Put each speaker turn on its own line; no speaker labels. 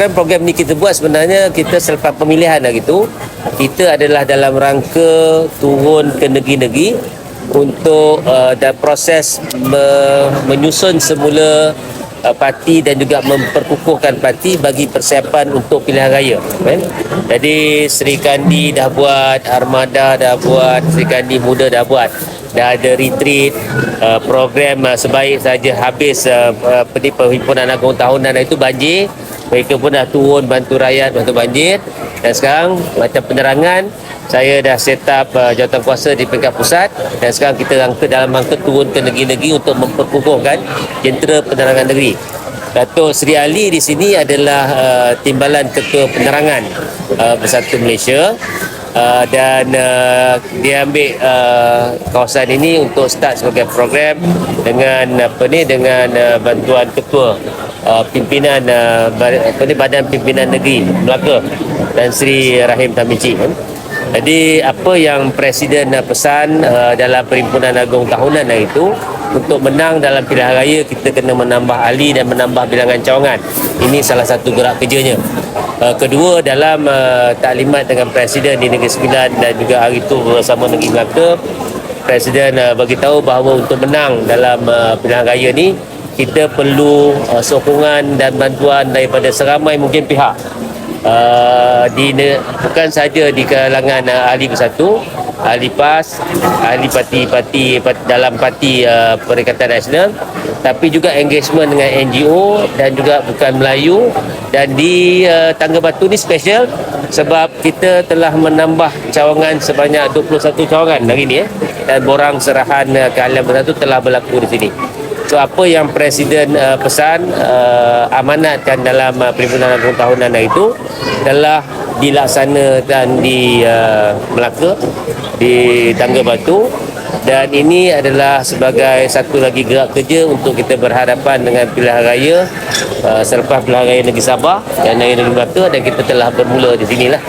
program-program ni kita buat sebenarnya kita selepas pemilihan hari itu kita adalah dalam rangka turun ke negeri-negeri untuk uh, dan proses me- menyusun semula uh, parti dan juga memperkukuhkan parti bagi persiapan untuk pilihan raya kan? jadi Sri Kandi dah buat Armada dah buat Sri Kandi Muda dah buat dah ada retreat uh, program uh, sebaik saja habis uh, uh, perhimpunan agung tahunan itu banjir mereka pun dah turun bantu rakyat bantu banjir. Dan sekarang macam penerangan saya dah set up uh, jawatan kuasa di peringkat pusat. Dan sekarang kita rangka dalam rangka turun ke negeri-negeri untuk memperkukuhkan jentera penerangan negeri. Datuk Seri Ali di sini adalah uh, timbalan ketua penerangan uh, Bersatu Malaysia. Uh, dan uh, dia ambil uh, kawasan ini untuk start sebagai program dengan apa ni dengan uh, bantuan ketua uh, pimpinan uh, Badan Pimpinan Negeri Melaka dan Sri Rahim Tamici. Jadi apa yang Presiden uh, pesan uh, dalam Perhimpunan Agung Tahunan hari itu untuk menang dalam pilihan raya kita kena menambah ahli dan menambah bilangan cawangan. Ini salah satu gerak kerjanya. Uh, kedua dalam uh, taklimat dengan Presiden di Negeri Sembilan dan juga hari itu bersama Negeri Melaka Presiden uh, bagi tahu bahawa untuk menang dalam uh, pilihan raya ni kita perlu uh, sokongan dan bantuan daripada seramai mungkin pihak. Uh, di bukan saja di kalangan uh, ahli bersatu ahli PAS ahli parti-parti parti, dalam parti uh, Perikatan Nasional tapi juga engagement dengan NGO dan juga bukan Melayu. Dan di uh, Tangga Batu ni special sebab kita telah menambah cawangan sebanyak 21 cawangan hari ni eh. Dan borang serahan uh, keahlian bersatu telah berlaku di sini Apa yang Presiden uh, pesan uh, amanatkan dalam uh, Perhimpunan Agung Tahunan itu telah dilaksanakan di uh, Melaka di Tangga Batu. Dan ini adalah sebagai satu lagi gerak kerja untuk kita berhadapan dengan pilihan raya uh, selepas pilihan raya Negeri Sabah dan Negeri Melaka dan kita telah bermula di sinilah